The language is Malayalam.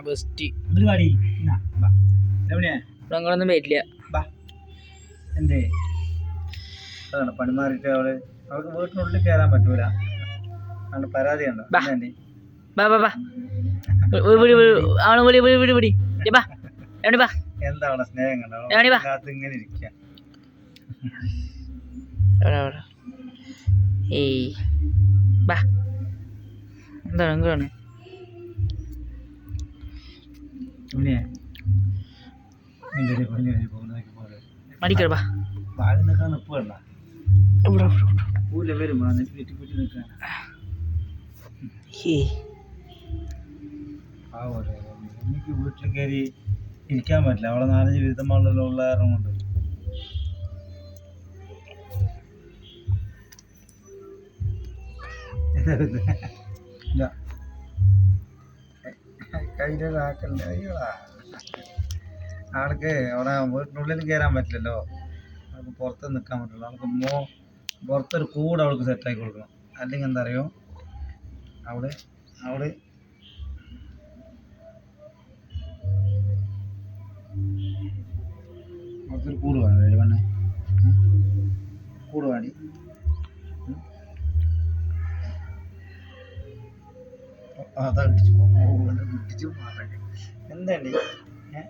ആ ബെസ്റ്റ് ഒരു പാടി എന്നാ ബാ രമണിയെ ഇവിടെ വരില്ല. ബാ എന്തേ? അതാണ് പണി മാറിയിട്ട് അവൾ. അവൾക്ക് വീട്ടിനുള്ളിൽ കയറാൻ പറ്റൂല. അവളുടെ പരാതി ഉണ്ടോ ബാ. ബാ ബാ ബാ വിളി വിളി വിളി അവൾ വിളി വിളി വിളി വിളി. ദേ ബാ എവിടെ ബാ എന്താ അവളെ സ്നേഹം കണ്ടോ ഇങ്ങനെ ഇരിക്കുക ഏയ്. ബാ എന്താണ് എന്താണ്? ഒരു എനിക്ക് വീട്ടിൽ കയറി ഇരിക്കാൻ പറ്റില്ല. അവളെ നാലഞ്ച് വിരുദ്ധമാണല്ലോ ഉള്ള കാരണം കൊണ്ട്. ഇല്ല കയ്യിലാക്കല്ലേ അയ്യോടാ. ആൾക്ക് അവിടെ വീട്ടിനുള്ളിൽ കയറാൻ പറ്റില്ലല്ലോ. അവൾക്ക് പുറത്ത് നിൽക്കാൻ പറ്റില്ല. അവൾക്ക് മോ പുറത്തൊരു കൂട് അവൾക്ക് സെറ്റാക്കി കൊടുക്കണം. അല്ലെങ്കിൽ എന്താ അറിയോ അവൾ അവൾ പുറത്തൊരു കൂട് വേണം. പെണ്ണെ? കൂട് വേണ്ടി അതാ പോകും ഇടിച്ചു മാറേ എന്താണ്ടി ഏ?